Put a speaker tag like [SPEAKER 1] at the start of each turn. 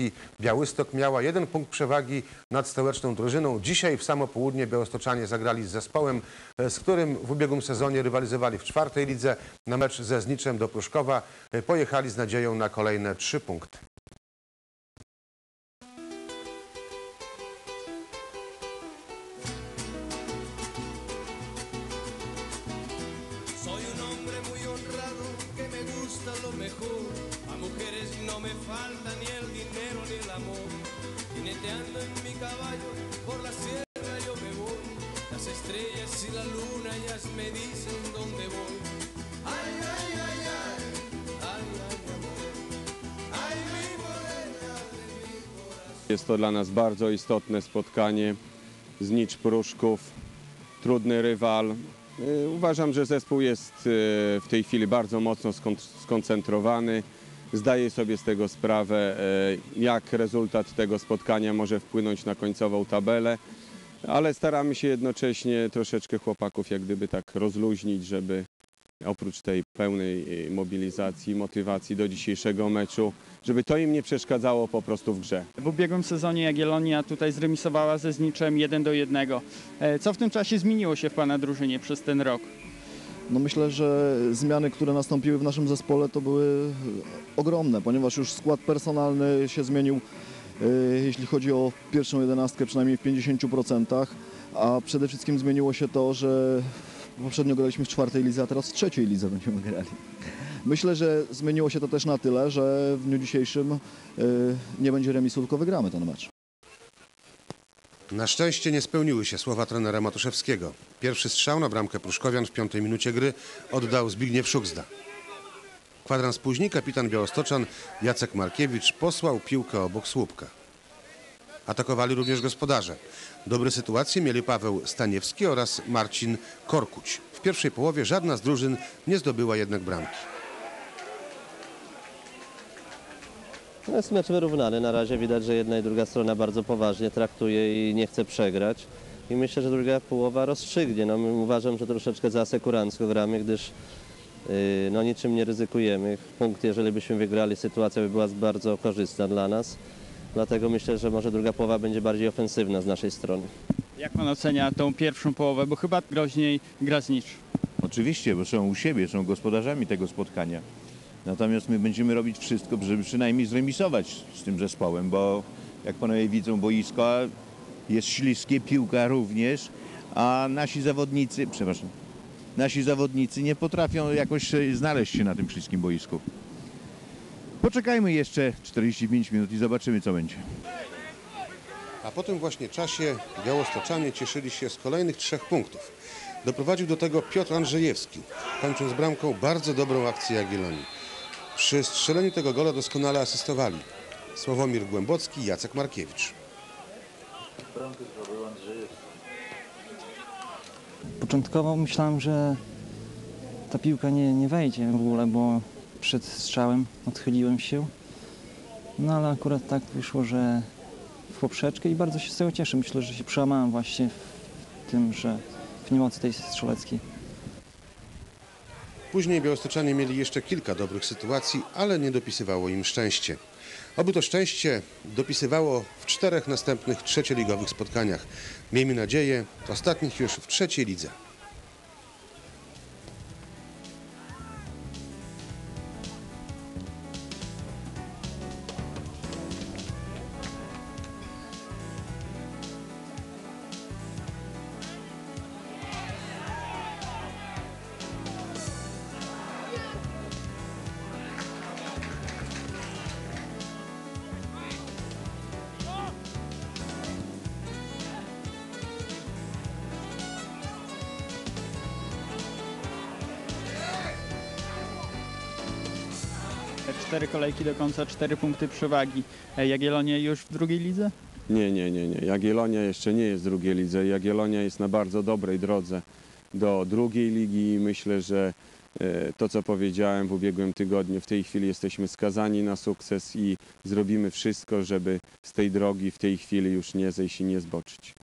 [SPEAKER 1] Piastki Białystok miała jeden punkt przewagi nad stołeczną drużyną. Dzisiaj w samo południe białostoczanie zagrali z zespołem, e, z którym w ubiegłym sezonie rywalizowali w czwartej lidze. Na mecz ze Zniczem do Pruszkowa e, pojechali z nadzieją na kolejne trzy punkty.
[SPEAKER 2] Mejor. A mujeres no falta ni el el amor. Jineteando en mi caballo por la sierra yo me voy. Las estrellas y la luna ellas me dicen dónde voy. Ay, ay, ay, ay.
[SPEAKER 3] Jest to dla nas bardzo istotne spotkanie. Znicz Pruszków, trudny rywal. Y, Uważam, że zespół jest y, w tej chwili bardzo mocno skon- skoncentrowany. Zdaje sobie z tego sprawę, y, jak rezultat tego spotkania może wpłynąć na końcową tabelę, ale staramy się jednocześnie troszeczkę chłopaków jak gdyby tak rozluźnić, żeby oprócz tej pełnej y, mobilizacji, motywacji do dzisiejszego meczu, żeby to im nie przeszkadzało po prostu w grze.
[SPEAKER 4] W ubiegłym sezonie Jagiellonia tutaj zremisowała ze Zniczem 1 do 1. E, Co w tym czasie zmieniło się w Pana drużynie przez ten rok?
[SPEAKER 5] No myślę, że zmiany, które nastąpiły w naszym zespole to były ogromne, ponieważ już skład personalny się zmienił, e, jeśli chodzi o pierwszą jedenastkę przynajmniej w 50%, a przede wszystkim zmieniło się to, że poprzednio graliśmy w czwartej lidze, a teraz w trzeciej lidze będziemy grali. Myślę, że zmieniło się to też na tyle, że w dniu dzisiejszym e, nie będzie remisu, tylko wygramy ten mecz.
[SPEAKER 1] Na szczęście nie spełniły się słowa trenera Matuszewskiego. Pierwszy strzał na bramkę Pruszkowian w piątej minucie gry oddał Zbigniew Szukzda. Kwadrans później kapitan Białostoczan Jacek Markiewicz posłał piłkę obok słupka. Atakowali również gospodarze. Dobre sytuacje mieli Paweł Staniewski oraz Marcin Korkuć. W pierwszej połowie żadna z drużyn nie zdobyła jednak bramki.
[SPEAKER 6] No jest mecz wyrównany. Na razie widać, że jedna i druga strona bardzo poważnie traktuje i nie chce przegrać. I myślę, że druga połowa rozstrzygnie. No, uważam, że troszeczkę za asekurancko gramy, gdyż yy, no, niczym nie ryzykujemy. Punkt, jeżeli byśmy wygrali, sytuacja by była bardzo korzystna dla nas. Dlatego myślę, że może druga połowa będzie bardziej ofensywna z naszej strony.
[SPEAKER 4] Jak Pan ocenia tą pierwszą połowę, bo chyba groźniej gra Znicz?
[SPEAKER 7] Oczywiście, bo są u siebie, są gospodarzami tego spotkania. Natomiast my będziemy robić wszystko, żeby przynajmniej zremisować z tym zespołem, bo jak panowie widzą, boisko jest śliskie, piłka również, a nasi zawodnicy, przepraszam, nasi zawodnicy nie potrafią jakoś znaleźć się na tym śliskim boisku. Poczekajmy jeszcze 45 minut i zobaczymy, co będzie.
[SPEAKER 1] A po tym właśnie czasie białostoczanie cieszyli się z kolejnych trzech punktów. Doprowadził do tego Piotr Andrzejewski, kończąc bramką bardzo dobrą akcję Jagiellonii. Przy strzeleniu tego gola doskonale asystowali Sławomir Głębocki i Jacek Markiewicz.
[SPEAKER 8] Początkowo myślałem, że ta piłka nie, nie wejdzie w ogóle, bo przed strzałem odchyliłem się. No ale akurat tak wyszło, że w poprzeczkę i bardzo się z tego cieszę. Myślę, że się przełamałem właśnie w tym, że w niemocy tej strzeleckiej.
[SPEAKER 1] Później białostoczanie mieli jeszcze kilka dobrych sytuacji, ale nie dopisywało im szczęście. Oby to szczęście dopisywało w czterech następnych trzecioligowych spotkaniach. Miejmy nadzieję, ostatnich już w trzeciej lidze.
[SPEAKER 4] Cztery kolejki do końca, cztery punkty przewagi. E, Jagiellonia już w drugiej lidze?
[SPEAKER 3] Nie, nie, nie, nie. Jagiellonia jeszcze nie jest w drugiej lidze. Jagiellonia jest na bardzo dobrej drodze do drugiej ligi i myślę, że e, to, co powiedziałem w ubiegłym tygodniu, w tej chwili jesteśmy skazani na sukces i zrobimy wszystko, żeby z tej drogi w tej chwili już nie zejść i nie zboczyć.